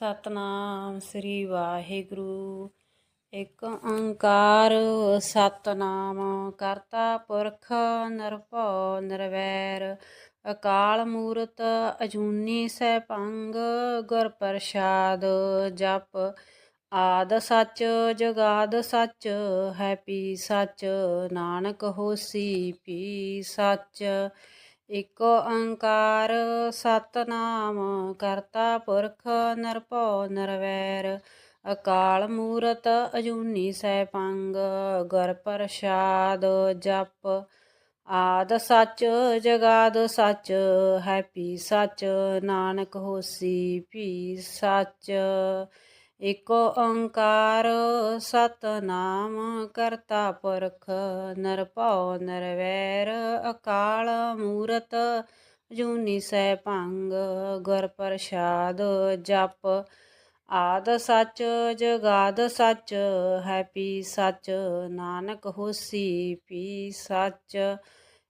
ਸਤਨਾਮ ਸ੍ਰੀ ਵਾਹਿਗੁਰੂ। ਇਕ ਓੰਕਾਰ ਸਤਨਾਮ ਕਰਤਾ ਪੁਰਖ ਨਿਰਭਉ ਨਿਰਵੈਰ। ਅਕਾਲ ਮੂਰਤ ਅਜੂਨੀ ਸੈਭੰਗ ਗੁਰ ਪ੍ਰਸਾਦ। ਜਪ ਆਦ ਸੱਚ, ਜਗਾਦ ਸੱਚ, ਹੈ ਪੀ ਸੱਚ। ਨਾਨਕ ਹੋਸੀ ਪੀ ਸੱਚ। ਇਕ ਓੰਕਾਰ ਸਤਨਾਮ, ਕਰਤਾ ਪੁਰਖ ਨਿਰਭਉ ਨਿਰਵੈਰ, ਅਕਾਲ ਮੂਰਤ ਅਜੂਨੀ ਸੈਭੰਗ ਗੁਰ ਪ੍ਰਸਾਦ ਜਪ, ਆਦ ਸੱਚ, ਜਗਾਦ ਸੱਚ ਹੈ ਪੀ ਸੱਚ, ਨਾਨਕ ਹੋਸੀ ਭੀ ਸੱਚ। ਇਕ ਓੰਕਾਰ ਸਤਨਾਮ ਕਰਤਾ ਪੁਰਖ ਨਿਰਭਉ ਨਿਰਵੈਰ ਅਕਾਲ ਮੂਰਤ ਜੂਨੀ ਸੈ ਭੰਗ ਗੁਰ ਪ੍ਰਸਾਦ, ਜਪ ਆਦ ਸੱਚ, ਜਗਾਦ ਸੱਚ, ਹੈ ਪੀ ਸੱਚ, ਨਾਨਕ ਹੋਸੀ ਪੀ ਸੱਚ।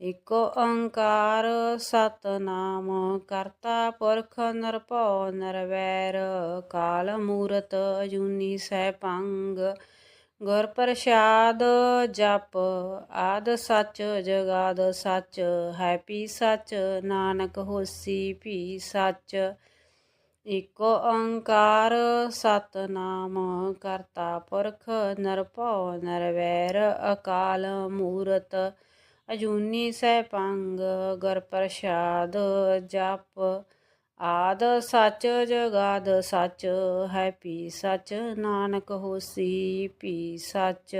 ਇਕ ਓੰਕਾਰ ਸਤਨਾਮ, ਕਰਤਾ ਪੁਰਖ ਨਿਰਭਉ ਨਿਰਵੈਰ, ਕਾਲ ਮੂਰਤ ਅਜੂਨੀ ਸੈਭੰਗ ਗੁਰ ਪ੍ਰਸਾਦ ਜਪ, ਆਦ ਸੱਚ ਜਗਾਦ ਸੱਚ, ਹੈਪੀ ਸੱਚ, ਨਾਨਕ ਹੋਸੀ ਪੀ ਸੱਚ। ਇਕ ਓੰਕਾਰ ਸਤਨਾਮ, ਕਰਤਾ ਪੁਰਖ ਨਿਰਭਉ ਨਿਰਵੈਰ, ਅਕਾਲ ਮੂਰਤ ਅਜੂਨੀ ਸੈਭੰਗ ਗੁਰ ਪ੍ਰਸਾਦ ਜਪ ਆਦ, ਸੱਚ ਜਗਾਦ ਸੱਚ, ਹੈ ਪੀ ਸੱਚ, ਨਾਨਕ ਹੋਸੀ ਪੀ ਸੱਚ।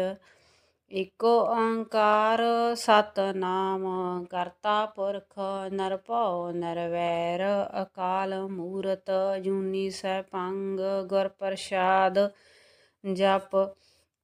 ਇਕ ਓੰਕਾਰ ਸਤਨਾਮ, ਕਰਤਾ ਪੁਰਖ ਨਿਰਭਉ ਨਿਰਵੈਰ ਅਕਾਲ ਮੂਰਤ ਅਜੂਨੀ ਸੈਭੰਗ ਗੁਰ ਪ੍ਰਸਾਦ ਜਪ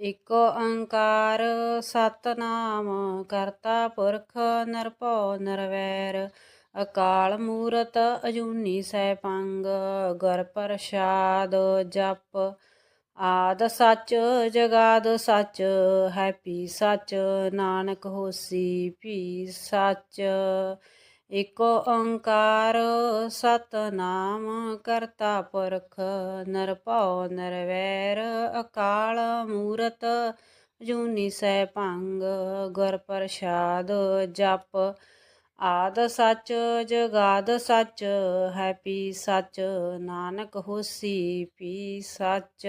ਇਕ ਓੰਕਾਰ ਸਤਨਾਮ, ਕਰਤਾ ਪੁਰਖ ਨਿਰਭਉ ਨਿਰਵੈਰ, ਅਕਾਲ ਮੂਰਤ ਅਜੂਨੀ ਸੈਭੰਗ ਗੁਰ ਪ੍ਰਸਾਦ ਜਪ, ਆਦ ਸੱਚ, ਜਗਾਦ ਸੱਚ ਹੈ ਪੀ ਸੱਚ, ਨਾਨਕ ਹੋਸੀ ਪੀ ਸੱਚ। ਇਕ ਓੰਕਾਰ ਸਤਨਾਮ ਕਰਤਾ ਪੁਰਖ ਨਿਰਭਉ ਨਿਰਵੈਰ ਅਕਾਲ ਮੂਰਤ ਜੂਨੀ ਸੈਭੰਗ ਗੁਰ ਪ੍ਰਸਾਦ ਜਪ। ਆਦ ਸੱਚ, ਜਗਾਦ ਸੱਚ, ਹੈ ਪੀ ਸੱਚ, ਨਾਨਕ ਹੋਸੀ ਪੀ ਸੱਚ।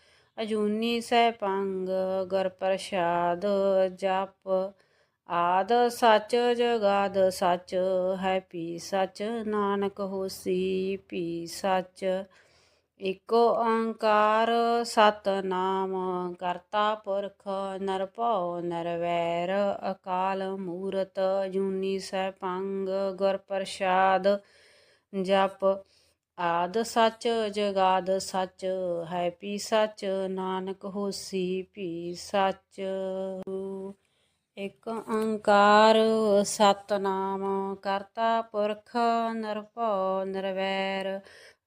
ਅਜੂਨੀ ਸੈਭੰਗ ਗੁਰ ਪ੍ਰਸਾਦ ਜਪ ਆਦ, ਸੱਚ ਜਗਾਦ ਸੱਚ, ਹੈ ਪੀ ਸੱਚ, ਨਾਨਕ ਹੋਸੀ ਪੀ ਸੱਚ। ਇਕ ਓੰਕਾਰ ਸਤਨਾਮ, ਕਰਤਾ ਪੁਰਖ ਨਿਰਭਉ ਨਿਰਵੈਰ ਅਕਾਲ ਮੂਰਤ ਜੂਨੀ ਸੈਭੰਗ ਗੁਰ ਪ੍ਰਸਾਦ ਜਪ ਆਦ ਸੱਚ ਜਗਾਦ ਸੱਚ, ਹੈ ਪੀ ਸੱਚ, ਨਾਨਕ ਹੋਸੀ ਪੀ ਸੱਚ। ਇਕ ਓੰਕਾਰ ਸਤਨਾਮ, ਕਰਤਾ ਪੁਰਖ ਨਿਰਭਉ ਨਿਰਵੈਰ।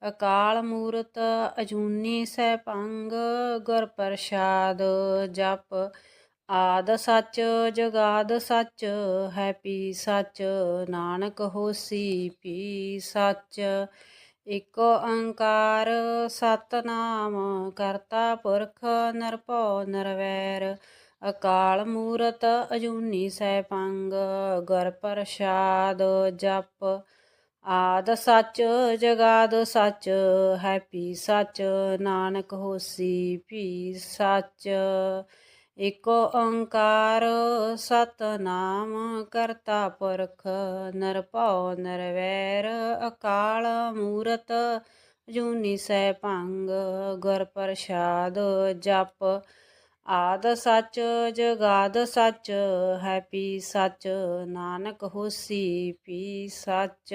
ਅਕਾਲ ਮੂਰਤ ਅਜੂਨੀ ਸੈਭੰਗ, ਗੁਰ ਪ੍ਰਸਾਦ ਜਪ। ਆਦ ਸੱਚ ਜਗਾਦ ਸੱਚ, ਹੈ ਪੀ ਸੱਚ, ਨਾਨਕ ਹੋਸੀ ਪੀ ਸੱਚ। ਇਕ ਓੰਕਾਰ ਸਤਨਾਮ, ਕਰਤਾ ਪੁਰਖ ਨਿਰਭਉ ਨਿਰਵੈਰ, ਅਕਾਲ ਮੂਰਤ ਅਜੂਨੀ ਸੈਭੰਗ ਗੁਰ ਪ੍ਰਸਾਦ ਜਪ, ਆਦ ਸੱਚ, ਜਗਾਦ ਸੱਚ ਹੈ ਪੀ ਸੱਚ, ਨਾਨਕ ਹੋਸੀ, ਭੀ ਸੱਚ। ਇਕ ਓੰਕਾਰ ਸਤਨਾਮ ਕਰਤਾ ਪੁਰਖ ਨਿਰਭਉ ਨਿਰਵੈਰ ਅਕਾਲ ਮੂਰਤ ਜੂਨੀ ਸੈਭੰਗ ਗੁਰ ਪ੍ਰਸਾਦ ਜਪ, ਆਦ ਸੱਚ, ਜਗਾਦ ਸੱਚ, ਹੈ ਪੀ ਸੱਚ, ਨਾਨਕ ਹੋਸੀ ਪੀ ਸੱਚ।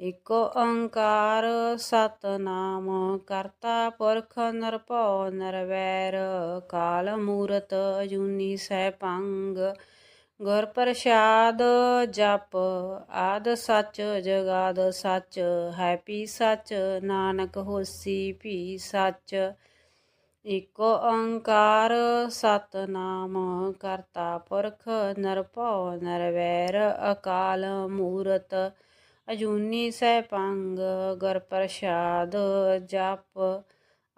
ਇਕ ਓੰਕਾਰ ਸਤਨਾਮ, ਕਰਤਾ ਪੁਰਖ ਨਿਰਭਉ ਨਿਰਵੈਰ, ਕਾਲ ਮੂਰਤ ਅਜੂਨੀ ਸੈਭੰਗ ਗੁਰ ਪ੍ਰਸਾਦ ਜਪ, ਆਦ ਸੱਚ ਜਗਾਦ ਸੱਚ, ਹੈਪੀ ਸੱਚ, ਨਾਨਕ ਹੋਸੀ ਪੀ ਸੱਚ। ਇਕ ਓੰਕਾਰ ਸਤਨਾਮ, ਕਰਤਾ ਪੁਰਖ ਨਿਰਭਉ ਨਿਰਵੈਰ, ਅਕਾਲ ਮੂਰਤ ਅਜੂਨੀ ਸੈਭੰਗ ਗੁਰ ਪ੍ਰਸਾਦ ਜਪ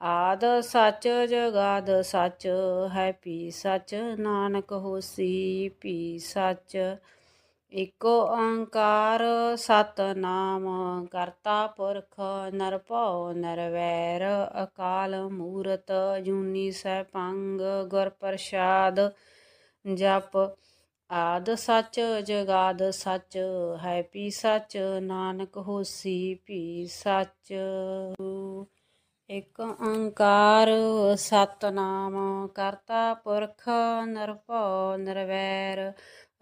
ਆਦ, ਸੱਚ ਜਗਾਦ ਸੱਚ, ਹੈ ਪੀ ਸੱਚ, ਨਾਨਕ ਹੋਸੀ ਪੀ ਸੱਚ। ਇਕ ਓੰਕਾਰ ਸਤਨਾਮ, ਕਰਤਾ ਪੁਰਖ ਨਿਰਭਉ ਨਿਰਵੈਰ ਅਕਾਲ ਮੂਰਤ ਜੂਨੀ ਸੈਭੰਗ ਗੁਰ ਪ੍ਰਸਾਦ ਜਪ ਆਦ ਸੱਚ ਜਗਾਦ ਸੱਚ ਹੈ ਪੀ ਸੱਚ, ਨਾਨਕ ਹੋਸੀ ਪੀ ਸੱਚ। ਇਕ ਓੰਕਾਰ ਸਤਨਾਮ ਕਰਤਾ ਪੁਰਖ ਨਿਰਭਉ ਨਿਰਵੈਰ।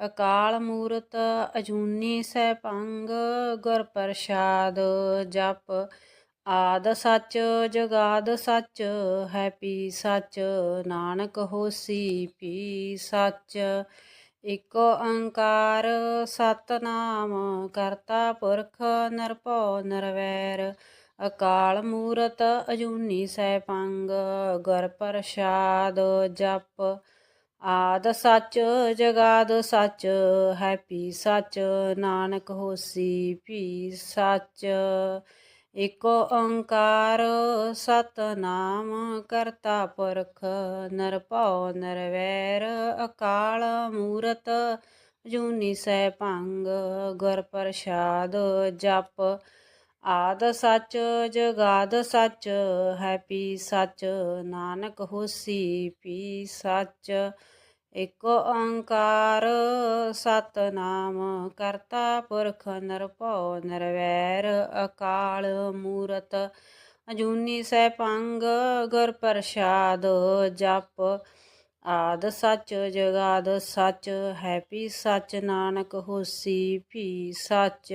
ਅਕਾਲ ਮੂਰਤ ਅਜੂਨੀ ਸੈਭੰਗ ਗੁਰ ਪ੍ਰਸਾਦ। ਜਪ ਆਦ ਸੱਚ ਜਗਾਦ ਸੱਚ ਹੈ ਪੀ ਸੱਚ, ਨਾਨਕ ਹੋਸੀ ਪੀ ਸੱਚ। ਇਕ ਓੰਕਾਰ ਸਤਨਾਮ ਕਰਤਾ ਪੁਰਖ ਨਿਰਭਉ ਨਿਰਵੈਰ। ਅਕਾਲ ਮੂਰਤ ਅਜੂਨੀ ਸੈਭੰਗ ਗੁਰ ਪ੍ਰਸਾਦ ਜਪ। ਆਦ ਸੱਚ, ਜਗਾਦ ਸੱਚ ਹੈ ਪੀ ਸੱਚ, ਨਾਨਕ ਹੋਸੀ ਪੀ ਸੱਚ। ਇਕ ਓੰਕਾਰ ਸਤਨਾਮ ਕਰਤਾ ਪੁਰਖ ਨਿਰਭਉ ਨਿਰਵੈਰ ਅਕਾਲ ਮੂਰਤ ਜੂਨੀ ਸੈਭੰਗ ਗੁਰ ਪ੍ਰਸਾਦ ਜਪ, ਆਦ ਸੱਚ, ਜਗਾਦ ਸੱਚ ਹੈ ਪੀ ਸੱਚ, ਨਾਨਕ ਹੋਸੀ, ਪੀ ਸੱਚ। ਇਕ ਓੰਕਾਰ ਸਤਨਾਮ, ਕਰਤਾ ਪੁਰਖ ਨਿਰਭਉ ਨਿਰਵੈਰ, ਅਕਾਲ ਮੂਰਤ ਅਜੂਨੀ ਸੈਭੰਗ, ਗੁਰ ਪ੍ਰਸਾਦ ਜਪ ਆਦ ਸੱਚ ਜਗਾਦ ਸੱਚ ਹੈਪੀ ਸੱਚ, ਨਾਨਕ ਹੋਸੀ ਭੀ ਸੱਚ।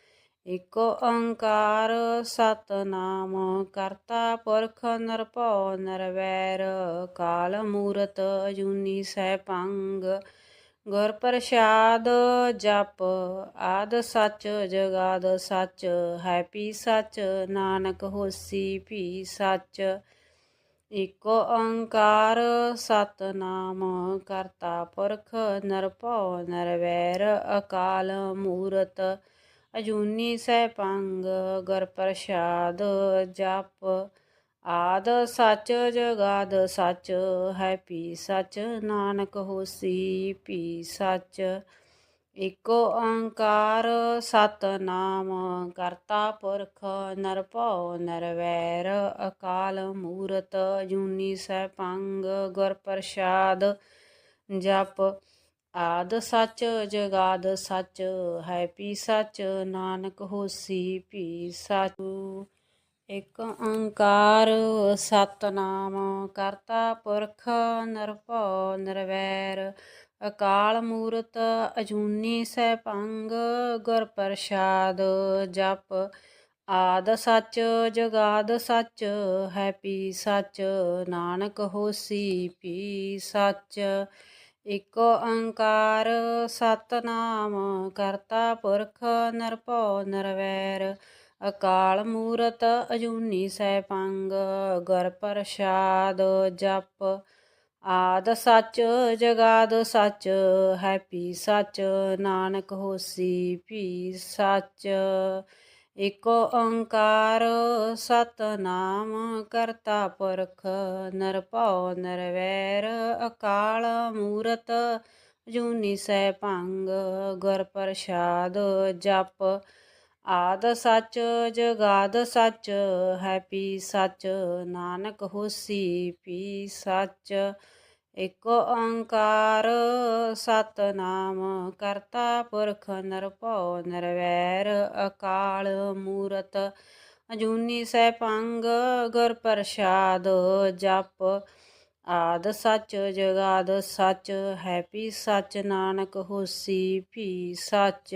ਇਕ ਓੰਕਾਰ ਸਤਨਾਮ, ਕਰਤਾ ਪੁਰਖ ਨਿਰਭਉ ਨਿਰਵੈਰ, ਕਾਲ ਮੂਰਤ ਅਜੂਨੀ ਸੈਭੰਗ ਗੁਰ ਪ੍ਰਸਾਦ ਜਪ, ਆਦ ਸੱਚ ਜਗਾਦ ਸੱਚ, ਹੈ ਪੀ ਸੱਚ, ਨਾਨਕ ਹੋਸੀ ਪੀ ਸੱਚ। ਇਕ ਓੰਕਾਰ ਸਤਨਾਮ, ਕਰਤਾ ਪੁਰਖ ਨਿਰਭਉ ਨਿਰਵੈਰ, ਅਕਾਲ ਮੂਰਤ ਅਜੂਨੀ ਸੈਭੰਗ ਗੁਰ ਪ੍ਰਸਾਦ ਜਪ ਆਦ, ਸੱਚ ਜਗਾਦ ਸੱਚ, ਹੈ ਪੀ ਸੱਚ, ਨਾਨਕ ਹੋਸੀ ਪੀ ਸੱਚ। ਇਕ ਓੰਕਾਰ ਸਤਨਾਮ, ਕਰਤਾ ਪੁਰਖ ਨਿਰਭਉ ਨਿਰਵੈਰ ਅਕਾਲ ਮੂਰਤ, ਅਜੂਨੀ ਸਹਿਪੰਗ ਗੁਰ ਪ੍ਰਸਾਦ ਜਪ ਆਦ ਸੱਚ ਜਗਾਦ ਸੱਚ ਹੈ ਪੀ ਸੱਚ, ਨਾਨਕ ਹੋਸੀ ਪੀ ਸੱਚ। ਇਕ ਓੰਕਾਰ ਸਤਨਾਮ ਕਰਤਾ ਪੁਰਖ ਨਿਰਭਉ ਨਿਰਵੈਰ। ਅਕਾਲ ਮੂਰਤ ਅਜੂਨੀ ਸੈਭੰਗ ਗੁਰ ਪ੍ਰਸਾਦ। ਜਪ ਆਦ ਸੱਚ ਜਗਾਦ ਸੱਚ ਹੈ ਪੀ ਸੱਚ, ਨਾਨਕ ਹੋਸੀ ਪੀ ਸੱਚ। ਇਕ ਓੰਕਾਰ ਸਤਨਾਮ, ਕਰਤਾ ਪੁਰਖ ਨਿਰਭਉ ਨਿਰਵੈਰ, ਅਕਾਲ ਮੂਰਤ ਅਜੂਨੀ ਸੈਭੰਗ, ਗੁਰ ਪ੍ਰਸਾਦ ਜਪ, ਆਦ ਸੱਚ, ਜਗਾਦ ਸੱਚ ਹੈ ਪੀ ਸੱਚ, ਨਾਨਕ ਹੋਸੀ ਪੀ ਸੱਚ। ਇਕ ਓੰਕਾਰ ਸਤਨਾਮ ਕਰਤਾ ਪੁਰਖ ਨਿਰਭਉ ਨਿਰਵੈਰ ਅਕਾਲ ਮੂਰਤ ਜੂਨੀ ਅਜੂਨੀ ਸੈਭੰਗ ਗੁਰ ਪ੍ਰਸਾਦ ਜਪ, ਆਦ ਸੱਚ, ਜਗਾਦ ਸੱਚ, ਹੈ ਪੀ ਸੱਚ, ਨਾਨਕ ਹੋਸੀ ਪੀ ਸੱਚ। ਇਕ ਓੰਕਾਰ ਸਤਨਾਮ, ਕਰਤਾ ਪੁਰਖ ਨਿਰਭਉ ਨਿਰਵੈਰ, ਅਕਾਲ ਮੂਰਤ ਅਜੂਨੀ ਸੈਭੰਗ, ਗੁਰ ਪ੍ਰਸਾਦ ਜਪ ਆਦ ਸੱਚ ਜਗਾਦ ਸੱਚ ਹੈਪੀ ਸੱਚ ਨਾਨਕ ਹੋਸੀ ਭੀ ਸੱਚ।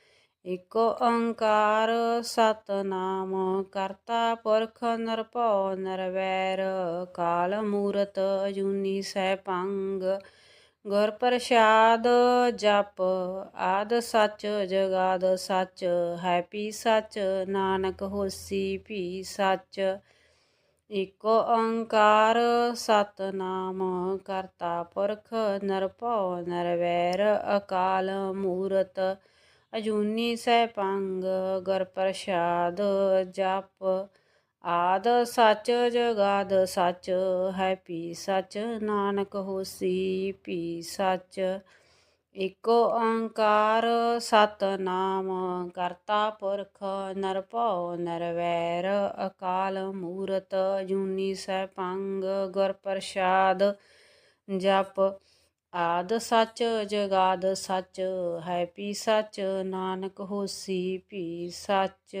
ਇਕ ਓੰਕਾਰ ਸਤਨਾਮ, ਕਰਤਾ ਪੁਰਖ ਨਿਰਭਉ ਨਿਰਵੈਰ, ਕਾਲ ਮੂਰਤ ਅਜੂਨੀ ਸੈਭੰਗ ਗੁਰ ਪ੍ਰਸਾਦ ਜਪ, ਆਦ ਸੱਚ ਜਗਾਦ ਸੱਚ, ਹੈ ਪੀ ਸੱਚ, ਨਾਨਕ ਹੋਸੀ ਪੀ ਸੱਚ। ਇਕ ਓੰਕਾਰ ਸਤਨਾਮ, ਕਰਤਾ ਪੁਰਖ ਨਿਰਭਉ ਨਿਰਵੈਰ, ਅਕਾਲ ਮੂਰਤ ਅਜੂਨੀ ਸੈਭੰਗ ਗੁਰ ਪ੍ਰਸਾਦ ਜਪ ਆਦ, ਸੱਚ ਜਗਾਦ ਸੱਚ, ਹੈ ਪੀ ਸੱਚ ਨਾਨਕ ਹੋਸੀ, ਪੀ ਸੱਚ ਇਕ ਓੰਕਾਰ ਸਤਨਾਮ, ਕਰਤਾ ਪੁਰਖ ਨਿਰਭਉ ਨਿਰਵੈਰ ਅਕਾਲ ਮੂਰਤ ਅਜੂਨੀ ਸੈਭੰਗ ਗੁਰ ਪ੍ਰਸਾਦ ਜਪ ਆਦ ਸੱਚ ਜਗਾਦ ਸੱਚ ਹੈ ਪੀ ਸੱਚ ਨਾਨਕ ਹੋਸੀ ਪੀ ਸੱਚ।